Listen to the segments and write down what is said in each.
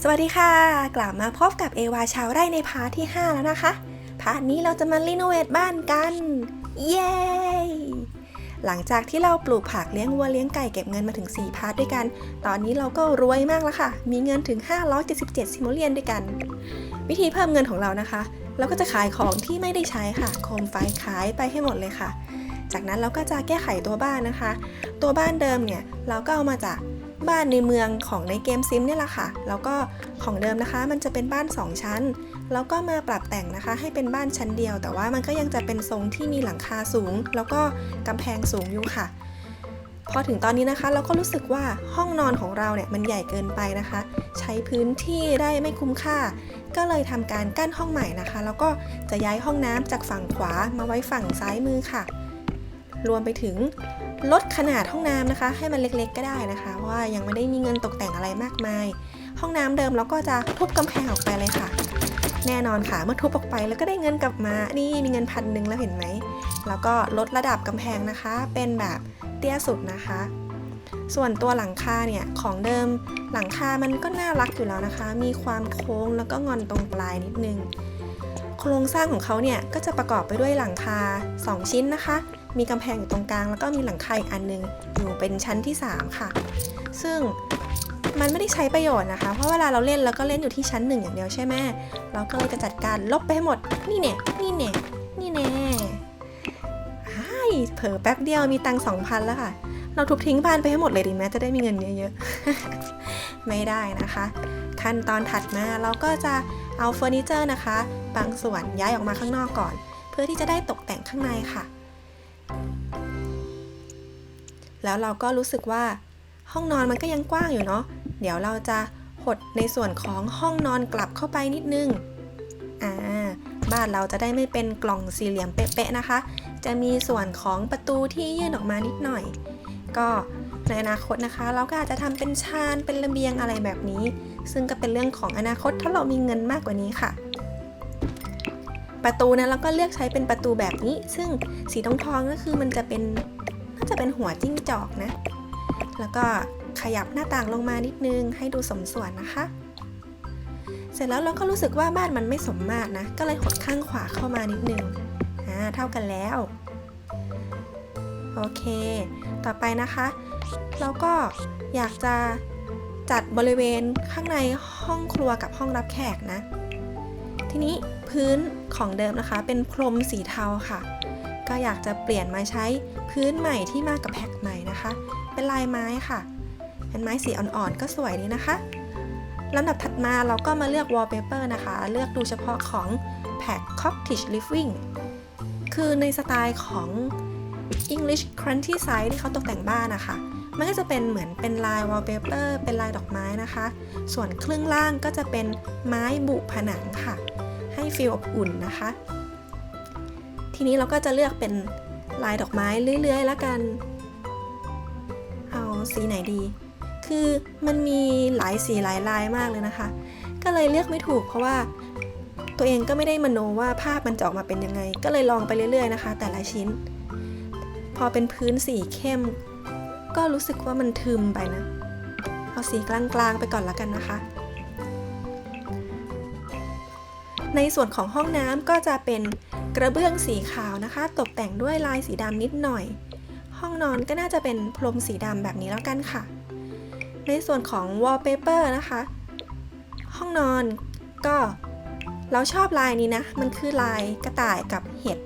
สวัสดีค่ะ กลับมาพบกับเอวาชาวไร่ในพาร์ทที่ 5 แล้วนะคะ พาร์ทนี้เราจะมารีโนเวทบ้านกัน เย้หลังจากที่เราปลูกผักเลี้ยงวัวเลี้ยงไก่เก็บเงินมาถึง 4 พาร์ทด้วยกัน ตอนนี้เราก็รวยมากแล้วค่ะ มีเงินถึง 577ซิโมเลียนด้วยกัน วิธีเพิ่มเงินของเรานะคะ เราก็จะขายของที่ไม่ได้ใช้ค่ะ โคมไฟขายไปให้หมดเลยค่ะ จากนั้นเราก็จะแก้ไขตัวบ้านนะคะ ตัวบ้านเดิมเนี่ยเราก็เอามาจาก บ้านในเมืองของในเกมซิมเนี่ยแหละค่ะ แล้วก็ของเดิมนะคะ มันจะเป็นบ้าน 2 ชั้น แล้วก็มาปรับแต่งนะคะ ให้เป็นบ้านชั้นเดียว แต่ว่ามันก็ยังจะเป็นทรงที่มีหลังคาสูง แล้วก็กำแพงสูงอยู่ค่ะ พอถึงตอนนี้นะคะ เราก็รู้สึกว่าห้องนอนของเราเนี่ยมันใหญ่เกินไปนะคะ ใช้พื้นที่ได้ไม่คุ้มค่า ก็เลยทำการกั้นห้องใหม่นะคะ แล้วก็จะย้ายห้องน้ำจากฝั่งขวามาไว้ฝั่งซ้ายมือค่ะ รวมไปถึงลดขนาดห้องน้ำนะคะ ให้มันเล็กๆก็ได้นะคะ เพราะว่ายังไม่ได้มีเงินตกแต่งอะไรมากมาย ห้องน้ำเดิมเราก็จะทุบกำแพงออกไปเลยค่ะ แน่นอนค่ะ เมื่อทุบออกไปแล้วก็ได้เงินกลับมา นี่มีเงินพันหนึ่งแล้วเห็นไหม แล้วก็ลดระดับกำแพงนะคะ เป็นแบบเตี้ยสุดนะคะ ส่วนตัวหลังคาเนี่ยของเดิมหลังคามันก็น่ารักอยู่แล้วนะคะ มีความโค้งแล้วก็งอนตรงปลายนิดนึง โครงสร้างของเขาเนี่ยก็จะประกอบไปด้วยหลังคา 2 ชิ้นนะคะ มีกำแพงอยู่ตรงกลาง แล้วก็มีหลังคาอีกอันหนึง อยู่เป็นชั้นที่ 3 ค่ะ ซึ่งมันไม่ได้ใช้ประโยชน์นะคะ เพราะเวลาเราเล่นเราก็เล่นอยู่ที่ชั้นหนึ่งอย่างเดียวใช่ไหมเราก็เลยจะจัดการลบไปให้หมด นี่เนี่ย นี่เนี่ย นี่แน่ไอ้ยเผลอแป๊บเดียวมีตังสองพันแล้วค่ะ เราทุบทิ้งบ้านไปให้หมดเลยดีไหมจะได้มีเงินเยอะๆ ไม่ได้นะคะ ขั้นตอนถัดมาเราก็จะเอาเฟอร์นิเจอร์นะคะ บางส่วนย้ายออกมาข้างนอกก่อน เพื่อที่จะได้ตกแต่งข้างในค่ะ แล้วเราก็รู้สึกว่าห้องนอนมันก็ยังกว้างอยู่เนาะ เดี๋ยวเราจะหดในส่วนของห้องนอนกลับเข้าไปนิดนึง อ่า บ้านเราจะได้ไม่เป็นกล่องสี่เหลี่ยมเป๊ะๆนะคะ จะมีส่วนของประตูที่ยื่นออกมานิดหน่อย ก็ในอนาคตนะคะ เราก็อาจจะทำเป็นชานเป็นระเบียงอะไรแบบนี้ ซึ่งก็เป็นเรื่องของอนาคตถ้าเรามีเงินมากกว่านี้ค่ะ ประตูนะเราก็เลือกใช้เป็นประตูแบบนี้ ซึ่งสีทองทองก็คือมันจะเป็นน่าจะเป็นหัวจิ้งจอกนะ แล้วก็ขยับหน้าต่างลงมานิดนึงให้ดูสมส่วนนะคะ เสร็จแล้วเราก็รู้สึกว่าบ้านมันไม่สมมาตรนะ ก็เลยหดข้างขวาเข้ามานิดนึงอ่าเท่ากันแล้ว โอเค ต่อไปนะคะ เราก็อยากจะจัดบริเวณข้างในห้องครัวกับห้องรับแขกนะ ทีนี้ พื้นของเดิมนะคะ เป็นพรมสีเทาค่ะ ก็อยากจะเปลี่ยนมาใช้พื้นใหม่ที่มากับแพ็กใหม่นะคะ เป็นลายไม้ค่ะ เป็นไม้สีอ่อนๆก็สวยดีนะคะลำดับถัดมาเราก็มาเลือก wallpaper นะคะ เลือกดูเฉพาะของแพ็ก cottage living คือในสไตล์ของ English countryside ที่เขาตกแต่งบ้านนะคะมันก็จะเป็นเหมือนเป็นลาย wallpaper เป็นลายดอกไม้นะคะ ส่วนครึ่งล่างก็จะเป็นไม้บุผนังค่ะ ให้ฟีลอบอุ่นนะคะ ทีนี้เราก็จะเลือกเป็นลายดอกไม้เรื่อยๆแล้วกัน เอาสีไหนดี คือมันมีหลายสีหลายลายมากเลยนะคะ ก็เลยเลือกไม่ถูกเพราะว่าตัวเองก็ไม่ได้มโนว่าภาพมันจะออกมาเป็นยังไง ก็เลยลองไปเรื่อยๆนะคะ แต่ละชิ้น พอเป็นพื้นสีเข้ม ก็รู้สึกว่ามันทึมไปนะ เอาสีกลางๆไปก่อนละกันนะคะ ในส่วนของห้องน้ำก็จะเป็นกระเบื้องสีขาวนะคะ ตกแต่งด้วยลายสีดำนิดหน่อย ห้องนอนก็น่าจะเป็นพรมสีดำแบบนี้แล้วกันค่ะ ในส่วนของ wallpaper นะคะ ห้องนอนก็เราชอบลายนี้นะ มันคือลายกระต่ายกับเห็ด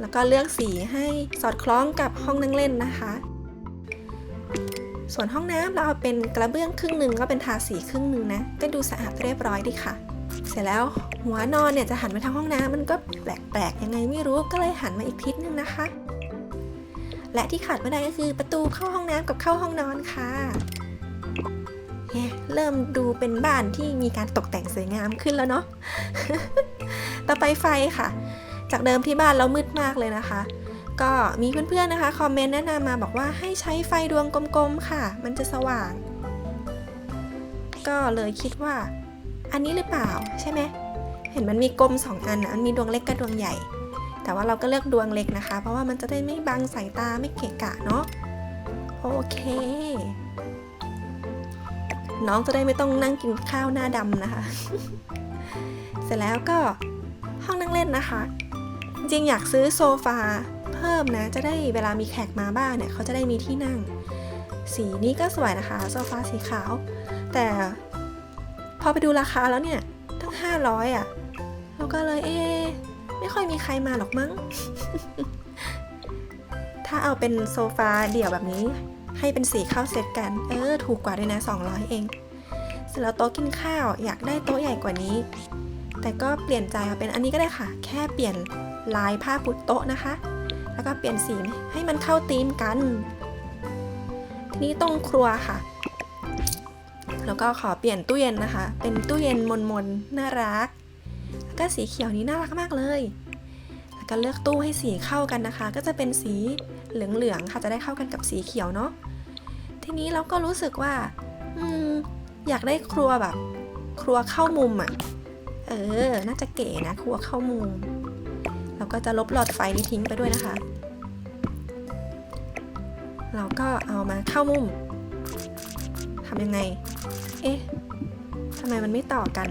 แล้วก็เลือกสีให้สอดคล้องกับห้องนั่งเล่นนะคะ ส่วนห้องน้ำเราเอาเป็นกระเบื้องครึ่งหนึ่งก็เป็นทาสีครึ่งหนึ่งนะ ก็ดูสะอาดเรียบร้อยดีค่ะ เสร็จแล้วหัวนอนเนี่ยจะหันไปทางห้องน้ำมันก็แปลกๆยังไงไม่รู้ก็เลยหันมาอีกทิศนึงนะคะ และที่ขาดไม่ได้ก็คือประตูเข้าห้องน้ำกับเข้าห้องนอนค่ะเฮ้เริ่มดูเป็นบ้านที่มีการตกแต่งสวยงามขึ้นแล้วเนาะต่อไปไฟค่ะ จากเดิมที่บ้านเรามืดมากเลยนะคะ ก็มีเพื่อนๆนะคะคอมเมนต์แนะนำมาบอกว่าให้ใช้ไฟดวงกลมๆค่ะ มันจะสว่าง ก็เลยคิดว่า อันนี้หรือเปล่าใช่ไหมเห็นมันมีกลมสองอันนะมันมีดวงเล็กกับดวงใหญ่ แต่ว่าเราก็เลือกดวงเล็กนะคะ เพราะว่ามันจะได้ไม่บังสายตาไม่เกะกะเนาะโอเค น้องจะได้ไม่ต้องนั่งกินข้าวหน้าดำนะคะ เสร็จแล้วก็ห้องนั่งเล่นนะคะ จริงอยากซื้อโซฟาเพิ่มนะ จะได้เวลามีแขกมาบ้านเนี่ยเขาจะได้มีที่นั่ง สีนี้ก็สวยนะคะ โซฟาสีขาว แต่ พอไปดูราคาแล้วเนี่ยตั้ง 500อะเราก็เลยเอ๊ไม่ค่อยมีใครมาหรอกมั้ง ถ้าเอาเป็นโซฟาเดี่ยวแบบนี้ ให้เป็นสีเข้าเซตกัน เออ ถูกกว่าด้วยนะ 200 เอง เสร็จแล้วโต๊ะกินข้าวอยากได้โต๊ะใหญ่กว่านี้ แต่ก็เปลี่ยนใจเอาเป็นอันนี้ก็ได้ค่ะ แค่เปลี่ยนลายผ้าพุโต๊ะนะคะ แล้วก็เปลี่ยนสีให้มันเข้าธีมกัน ทีนี้ตรงครัวค่ะ แล้วก็ขอเปลี่ยนตู้เย็นนะคะ เป็นตู้เย็นมนมนๆน่ารัก แล้วก็สีเขียวนี้น่ารักมากเลย แล้วก็เลือกตู้ให้สีเข้ากันนะคะ ก็จะเป็นสีเหลืองๆค่ะจะได้เข้ากันกับสีเขียวเนาะ ทีนี้เราก็รู้สึกว่าอืมอยากได้ครัวแบบ ครัวเข้ามุมอะ่ะ เออ น่าจะเก๋นะครัวเข้ามุม เราก็จะลบหลอดไฟนี้ทิ้งไปด้วยนะคะ เราก็เอามาเข้ามุมทำยังไง เอ๊ะทำไมมันไม่ต่อกัน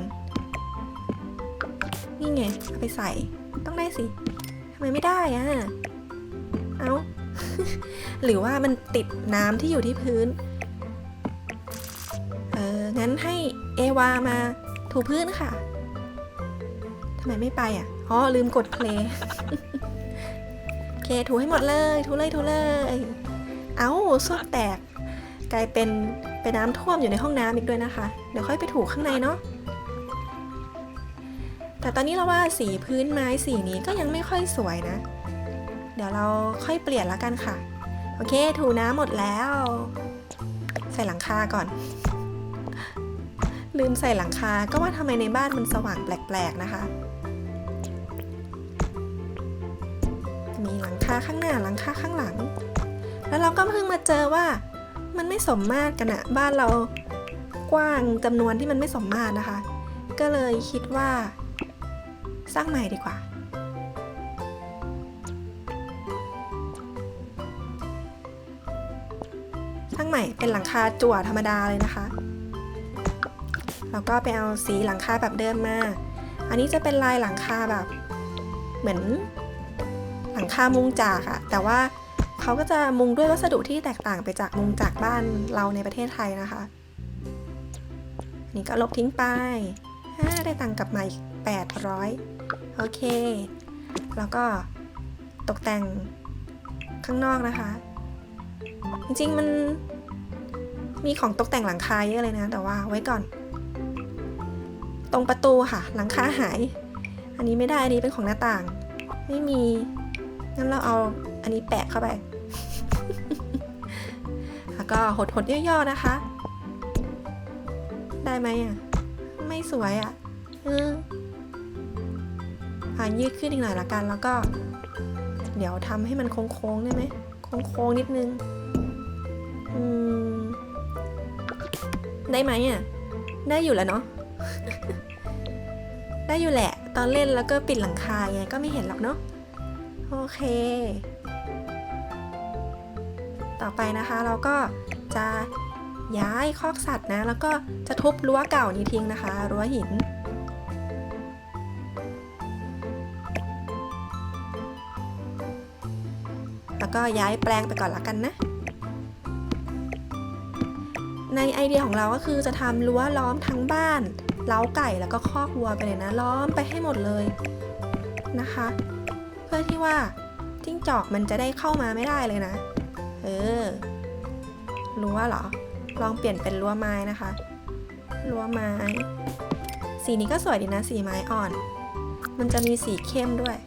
นี่ไงเอาไปใส่ ต้องได้สิทำไมไม่ได้อะเอาหรือว่ามันติดน้ำที่อยู่ที่พื้น เออ งั้นให้เอวามาถูพื้นค่ะ ทำไมไม่ไปอะ อ๋อ ลืมกดเพลย์โอเค ถูให้หมดเลย ถูเลย ถูเลย เอ้าส้วมแตก กลายเป็น เป็นน้ำท่วมอยู่ในห้องน้ำอีกด้วยนะคะ เดี๋ยวค่อยไปถูข้างในเนาะแต่ตอนนี้เราว่าสีพื้นไม้สีนี้ก็ยังไม่ค่อยสวยนะ เดี๋ยวเราค่อยเปลี่ยนแล้วกันค่ะ โอเคถูน้ำหมดแล้ว ใส่หลังคาก่อน ลืมใส่หลังคาก็ว่าทำไมในบ้านมันสว่างแปลกๆนะคะ มีหลังคาข้างหน้าหลังคาข้างหลัง แล้วเราก็เพิ่งมาเจอว่า มันไม่สมมาตรกันอะบ้านเรากว้างจำนวนที่มันไม่สมมาตรนะคะ ก็เลยคิดว่า สร้างใหม่ดีกว่า สร้างใหม่เป็นหลังคาจั่วธรรมดาเลยนะคะแล้วก็ไปเอาสีหลังคาแบบเดิมมา อันนี้จะเป็นลายหลังคาแบบ เหมือนหลังคามุงจากอะแต่ว่า เขาก็จะมุงด้วยวัสดุที่แตกต่างไปจากมุงจากบ้านเราในประเทศไทยนะคะนนี้ก็ลบทิ้งไปได้ตังกลับมาอีก 800 โอเค แล้วก็ตกแต่งข้างนอกนะคะ จริงๆมันมีของตกแต่งหลังคาเยอะเลยนะ แต่ว่าไว้ก่อน ตรงประตูค่ะ หลังคาหาย อันนี้ไม่ได้ อันนี้เป็นของหน้าต่าง ไม่มีงั้นเราเอาอันนี้แปะเข้าไป ก็หดๆย่อๆนะคะ ได้ไหมอะ ไม่สวยอะเอออะยืดขึ้นอีกหน่อยละกันแล้วก็ เดี๋ยวทำให้มันโค้งๆได้ไหมโค้งๆนิดนึง อืม ได้ไหมอะ ได้อยู่แล้วเนาะ ได้อยู่แหละ ตอนเล่นแล้วก็ปิดหลังคาไงก็ไม่เห็นหรอกเนาะ โอเค ต่อไปนะคะเราก็จะย้ายคอกสัตว์นะ แล้วก็จะทุบรั้วเก่านี้ทิ้งนะคะ รั้วหิน แล้วก็ย้ายแปลงไปก่อนละกันนะ ในไอเดียของเราก็คือจะทำรั้วล้อมทั้งบ้านเล้าไก่แล้วก็คอกวัวไปเลยนะ ล้อมไปให้หมดเลยนะคะ เพื่อที่ว่าจิ้งจอกมันจะได้เข้ามาไม่ได้เลยนะ เออ รั้วเหรอ ลองเปลี่ยนเป็นรั้วไม้นะคะ รั้วไม้ สีนี้ก็สวยดีนะ สีไม้อ่อน มันจะมีสีเข้มด้วย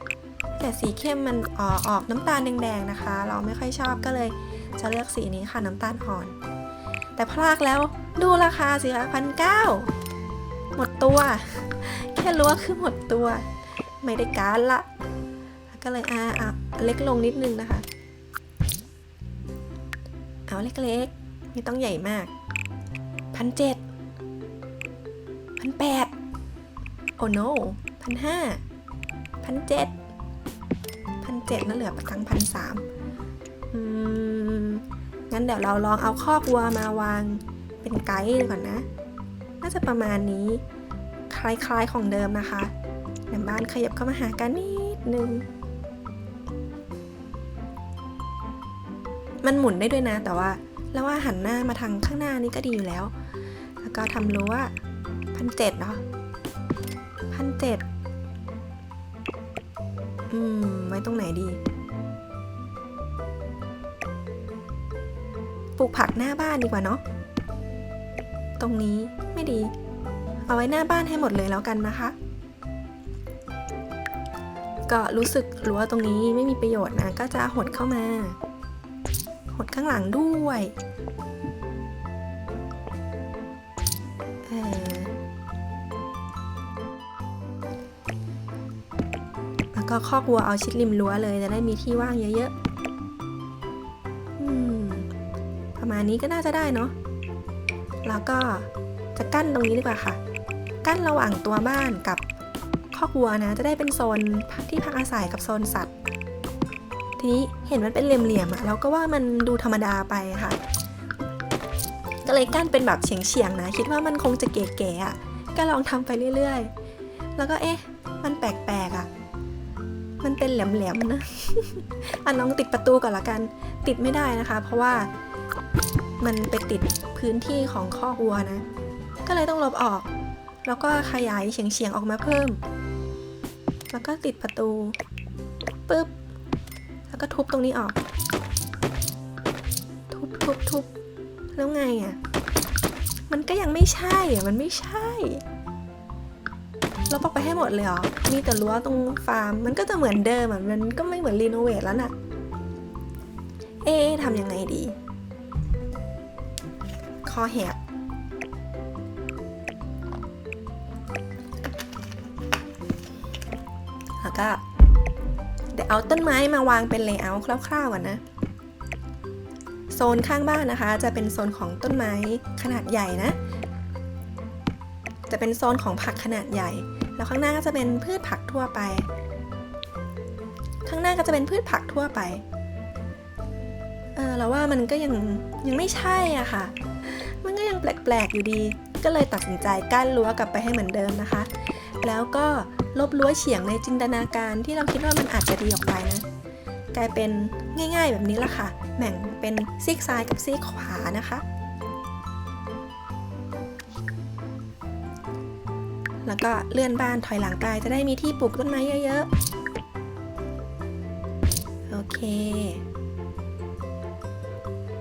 แต่สีเข้มมันออออกน้ำตาลแดงๆนะคะ เราไม่ค่อยชอบก็เลยจะเลือกสีนี้ค่ะน้ำตาลอ่อน แต่พลากแล้วดูราคาสิคะพันเก้าหมดตัว แค่รั้วคือหมดตัว ไม่ได้การละ ก็เลยอ่าอะเล็กลงนิดนึงนะคะ เอาเล็กๆ ไม่ต้องใหญ่มากพันเจ็ดพันแปดโอ้โนพันห้าพันเจ็ดพันเจ็ดแล้วเหลือประตังพันสามอืม งั้นเดี๋ยวเราลองเอาคอกวัวมาวางเป็นไกด์ก่อนนะ น่าจะประมาณนี้ คล้ายๆของเดิมนะคะแต่บ้านขยับเข้ามาหากันนิดนึง มันหมุนได้ด้วยนะ แต่ว่าแล้วว่าหันหน้ามาทางข้างหน้านี่ก็ดีอยู่แล้ว แล้วก็ทำรั้วพันเจ็ดเนาะพันเจ็ดอืม ไว้ตรงไหนดี ปลูกผักหน้าบ้านดีกว่าเนาะ ตรงนี้ไม่ดี เอาไว้หน้าบ้านให้หมดเลยแล้วกันนะคะ ก็รู้สึกรั้วตรงนี้ไม่มีประโยชน์นะ ก็จะหดเข้ามา หดข้างหลังด้วยแล้วก็คอกวัวเอาชิดริมรั้วเลยจะได้มีที่ว่างเยอะๆประมาณนี้ก็น่าจะได้เนาะ แล้วก็จะกั้นตรงนี้ดีกว่าค่ะ กั้นระหว่างตัวบ้านกับคอกวัวนะ จะได้เป็นโซนที่พักอาศัยกับโซนสัตว์ ทีนี้เห็นมันเป็นเหลี่ยมๆอะเราก็ว่ามันดูธรรมดาไปค่ะ ก็เลยกั้นเป็นแบบเฉียงๆนะ คิดว่ามันคงจะเก๋ๆอะก็ลองทำไปเรื่อยๆ แล้วก็เอ๊ะ มันแปลกๆอะมันเป็นแหลมๆนะอันลองติดประตูก่อนละกัน ติดไม่ได้นะคะ เพราะว่ามันไปติดพื้นที่ของข้อกวัวนะ ก็เลยต้องลบออก แล้วก็ขยายเฉียงๆออกมาเพิ่ม แล้วก็ติดประตูปึ๊บ แล้วก็ทุบตรงนี้ออก ทุบทุบทุบแล้วไงอะ มันก็ยังไม่ใช่อะ มันไม่ใช่ เราปอกไปให้หมดเลยเหรอ มีแต่รั้วตรงฟาร์ม มันก็จะเหมือนเดิมอะ มันก็ไม่เหมือนรีโนเวทแล้วน่ะ เอ๊ะทำยังไงดี คอแหบแล้วก็ เดี๋ยวเอาต้นไม้มาวางเป็นเลเยอร์คร่าวๆก่อนนะ โซนข้างบ้านนะคะ จะเป็นโซนของต้นไม้ขนาดใหญ่นะ จะเป็นโซนของผักขนาดใหญ่ แล้วข้างหน้าก็จะเป็นพืชผักทั่วไป ข้างหน้าก็จะเป็นพืชผักทั่วไป เออเราว่ามันก็ยังยังไม่ใช่อะค่ะ มันก็ยังแปลกๆอยู่ดี ก็เลยตัดสินใจกั้นรั้วกลับไปให้เหมือนเดิมนะคะ แล้วก็ ลบรั้วเฉียงในจินตนาการที่เราคิดว่ามันอาจจะดีออกไปนะ กลายเป็นง่ายๆแบบนี้ละค่ะแบ่งเป็นซีกซ้ายกับซีกขวานะคะ แล้วก็เลื่อนบ้านถอยหลังไปจะได้มีที่ปลูกต้นไม้เยอะๆ โอเค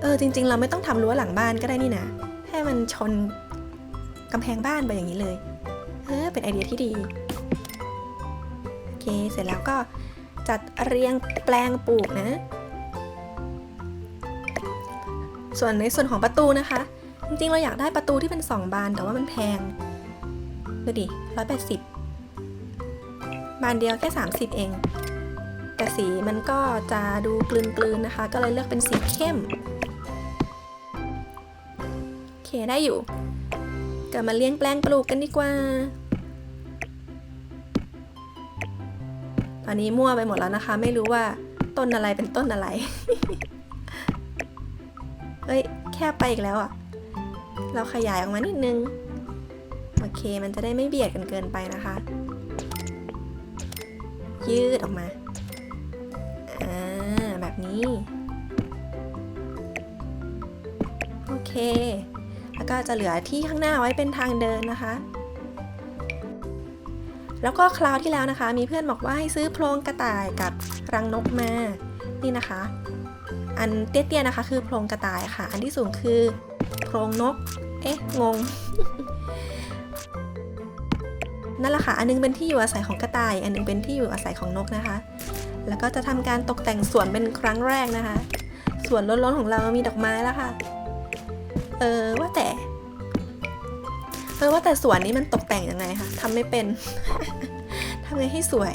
เออจริงๆ เราไม่ต้องทำรั้วหลังบ้านก็ได้นี่นะ ให้มันชนกำแพงบ้านไปอย่างนี้เลย เออเป็นไอเดียที่ดี เค เสร็จแล้วก็จัดเรียงแปลงปลูกนะ ส่วนในส่วนของประตูนะคะ จริงๆ เราอยากได้ประตูที่เป็น 2 บาน แต่ว่ามันแพง ดูดิร้อยแปดสิบบานเดียวแค่ 30 เอง แต่สีมันก็จะดูกลืนๆนะคะ ก็เลยเลือกเป็นสีเข้ม โอเคได้อยู่กลับมาเลี้ยงแปลงปลูกกันดีกว่า อนนี้มั่วไปหมดแล้วนะคะ ไม่รู้ว่าต้นอะไรเป็นต้นอะไรเฮ้ย แคบไปอีกแล้วอะ่ะ เราขยายออกมานิดนึง โอเค มันจะได้ไม่เบียดกันเกินไปนะคะ ยืดออกมา อ่า แบบนี้ โอเค แล้วก็จะเหลือที่ข้างหน้าไว้เป็นทางเดินนะคะ แล้วก็คราวที่แล้วนะคะ มีเพื่อนบอกว่าให้ซื้อโพรงกระต่ายกับรังนกมา นี่นะคะ อันเตี้ยๆนะคะ คือโพรงกระต่ายค่ะ อันที่สูงคือโพรงนก เอ๊ะ งง นั่นแหละค่ะ อันนึงเป็นที่อยู่อาศัยของกระต่าย อันนึงเป็นที่อยู่อาศัยของนกนะคะ แล้วก็จะทำการตกแต่งสวนเป็นครั้งแรกนะคะ สวนล้นๆของเรามีดอกไม้แล้วค่ะ เออว่าแต่ เออว่าแต่สวนนี้มันตกแต่งยังไงคะทำไม่เป็นทำไงให้สวย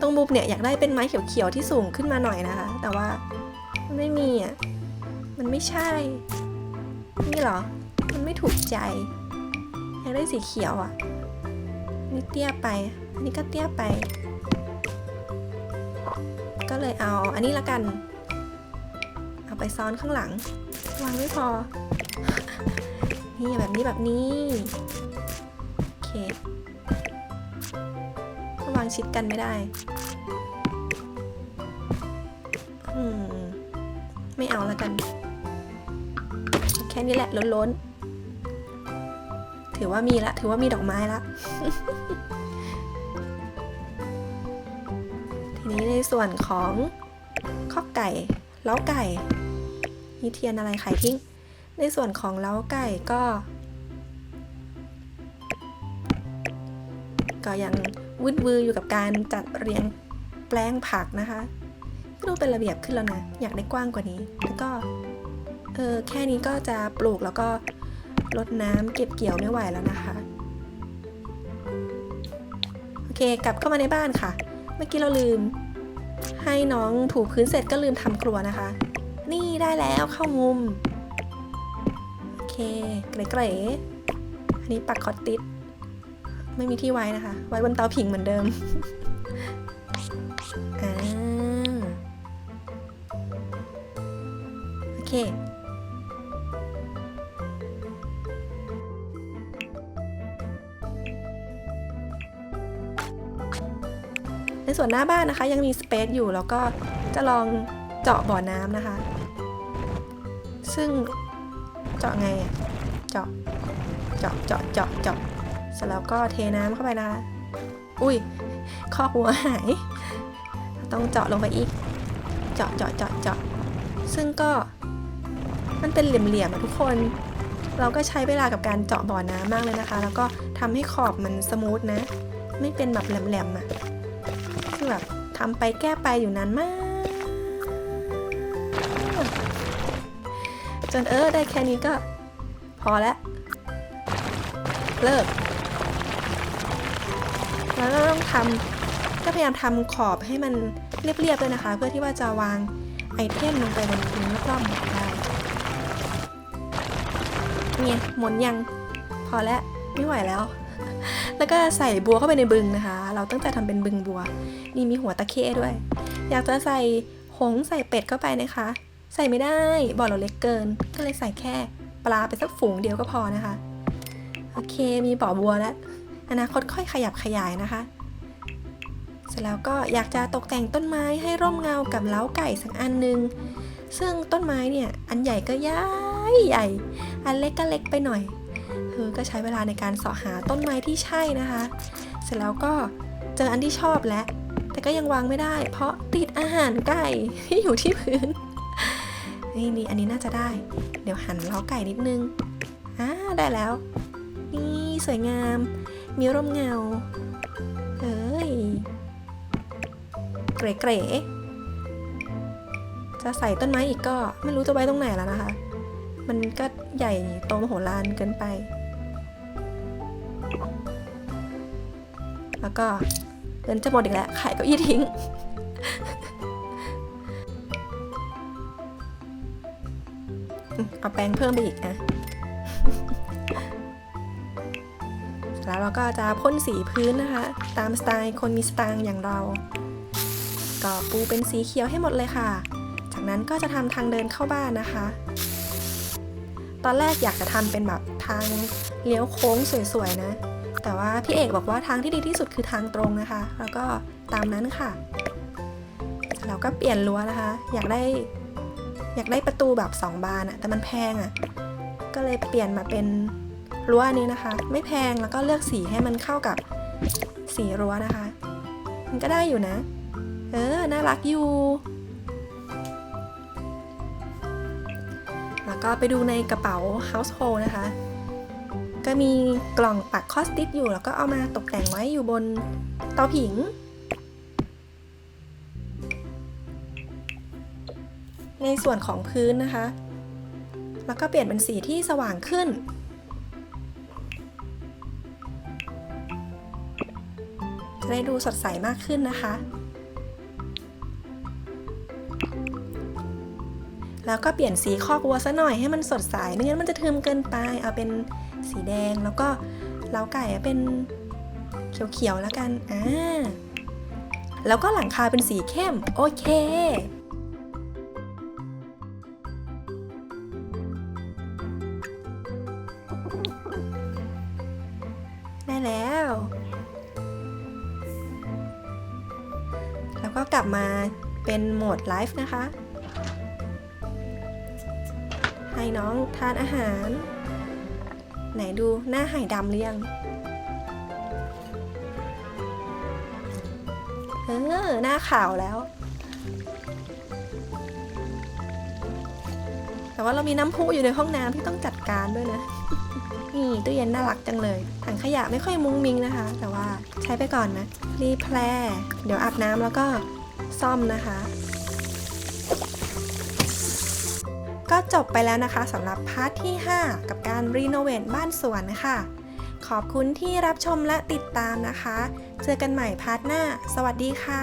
ตรงมุมเนี่ยอยากได้เป็นไม้เขียวๆที่สูงขึ้นมาหน่อยนะคะ แต่ว่ามันไม่มีอะ มันไม่ใช่ นี่เหรอ มันไม่ถูกใจ อยากได้สีเขียวอะ นี่เตี้ยไป อันนี้ก็เตี้ยไป ก็เลยเอาอันนี้ละกัน เอาไปซ้อนข้างหลัง วางไม่พอ นี่แบบนี้แบบนี้ โอเควางชิดกันไม่ได้ อืม ไม่เอาแล้วกัน แค่นี้แหละล้นๆ ถือว่ามีละ ถือว่ามีดอกไม้ละ ทีนี้ในส่วนของข้อไก่ เล้าไก่มีเทียนอะไรไข่ทิ้ง ในส่วนของเล้าไก่ก็ ก็ยังวุ่นวืออยู่กับการจัดเรียงแปลงผักนะคะก็ดูเป็นระเบียบขึ้นแล้วนะ อยากได้กว้างกว่านี้ แล้วก็ เออแค่นี้ก็จะปลูกแล้วก็รดน้ำเก็บเกี่ยวไม่ไหวแล้วนะคะ โอเค กลับเข้ามาในบ้านค่ะ เมื่อกี้เราลืม ให้น้องถูพื้นเสร็จก็ลืมทำครัวนะคะ นี่ได้แล้วเข้ามุม เคเกรๆอันนี้ปักคอตติสไม่มีที่ไว้นะคะ ไว้บนเตาผิงเหมือนเดิมอ่าโอเคในส่วนหน้าบ้านนะคะยังมีสเปซอยู่แล้วก็จะลองเจาะบ่อน้ำนะคะ ซึ่ง เจาะไงอะเจาะเจาะเจาะเจาะเจาะเสร็จแล้วก็เทน้ำเข้าไปนะคะอุ้ยคอกหัวหายต้องเจาะลงไปอีก เจาะเจาะเจาะเจาะซึ่งก็มันเป็นเหลี่ยมๆอะทุกคน เราก็ใช้เวลากับการเจาะบ่อน้ำมากเลยนะคะ แล้วก็ทำให้ขอบมันสมูทนะ ไม่เป็นแบบแหลมๆอะคือแบบทำไปแก้ไปอยู่นานมาก จนเออได้แค่นี้ก็ พอแล้วเลิกแล้วก็ต้องทำก็พยายามทำขอบให้มันเรียบๆเลยนะคะ เพื่อที่ว่าจะวางไอเทมลงไปบนพื้นรอบๆหมดได้เนี่ยหมดยังพอแล้วไม่ไหวแล้ว แล้วก็ใส่บัวเข้าไปในบึงนะคะ เราตั้งใจทำเป็นบึงบัว นี่มีหัวตะเข้ด้วย อยากจะใส่หงใส่เป็ดเข้าไปนะคะ ใส่ไม่ได้บ่อเราเล็กเกิน ก็เลยใส่แค่ปลาไปสักฝูงเดียวก็พอนะคะ โอเคมีบ่อบัวแล้วอนาคตค่อยขยับขยายนะคะ เสร็จแล้วก็อยากจะตกแต่งต้นไม้ให้ร่มเงากับเล้าไก่สักอันหนึง ซึ่งต้นไม้เนี่ยอันใหญ่ก็ใหญ่ใหญ่ อันเล็กก็เล็กไปหน่อยเออก็ใช้เวลาในการเสาะหาต้นไม้ที่ใช่นะคะ เสร็จแล้วก็เจออันที่ชอบแล้ว แต่ก็ยังวางไม่ได้ เพราะติดอาหารไก่ที่อยู่ที่พื้น นี่นี่อันนี้น่าจะได้ เดี๋ยวหันล้าไก่นิดนึงอ่าได้แล้ว นี่สวยงาม มีร่มเงา เอ้ยเก๋เก๋ ๆ จะใส่ต้นไม้อีกก็ไม่รู้จะไว้ตรงไหนแล้วนะคะ มันก็ใหญ่โตมโหฬารเกินไป แล้วก็เงินจะหมดอีกแล้ว ขายเก้าอี้ทิ้ง เอาแป้งเพิ่มไปอีกนะแล้วเราก็จะพ่นสีพื้นนะคะ ตามสไตล์คนมีสตางค์อย่างเรา ก็ปูเป็นสีเขียวให้หมดเลยค่ะ จากนั้นก็จะทำทางเดินเข้าบ้านนะคะ ตอนแรกอยากจะทำเป็นแบบทางเลี้ยวโค้งสวยๆนะ แต่ว่าพี่เอกบอกว่าทางที่ดีที่สุดคือทางตรงนะคะ แล้วก็ตามนั้นค่ะ เราก็เปลี่ยนรั้วนะคะ อยากได้ อยากได้ประตูแบบสองบานอะแต่มันแพงอะก็เลยเปลี่ยนมาเป็นรั้วนี้นะคะ ไม่แพงแล้วก็เลือกสีให้มันเข้ากับสีรั้วนะคะ มันก็ได้อยู่นะ เออ น่ารักอยู่ แล้วก็ไปดูในกระเป๋า household นะคะ ก็มีกล่องปักคอสติสอยู่ แล้วก็เอามาตกแต่งไว้อยู่บนเตาผิง ในส่วนของพื้นนะคะ แล้วก็เปลี่ยนเป็นสีที่สว่างขึ้น จะได้ดูสดใสมากขึ้นนะคะ แล้วก็เปลี่ยนสีคอกวัวซะหน่อยให้มันสดใส ไม่งั้นมันจะทึมเกินไป เอาเป็นสีแดงแล้วก็เล้าไก่อะเป็นเขียวๆแล้วกัน อ่า แล้วก็หลังคาเป็นสีเข้ม โอเค ดไลฟ์นะคะ ให้น้องทานอาหาร ไหนดูหน้าหายดำหรือยังเออหน้าขาวแล้ว แต่ว่าเรามีน้ำพุอยู่ในห้องน้ำที่ต้องจัดการด้วยนะ นี่ตู้เย็นน่ารักจังเลย ถังขยะไม่ค่อยมุ้งมิ้งนะคะ แต่ว่าใช้ไปก่อนนะ รีแพลเดี๋ยวอาบน้ำแล้วก็ซ่อมนะคะ ก็จบไปแล้วนะคะสำหรับพาร์ทที่ 5 กับการรีโนเวทบ้านสวนค่ะ ขอบคุณที่รับชมและติดตามนะคะ เจอกันใหม่พาร์ทหน้า สวัสดีค่ะ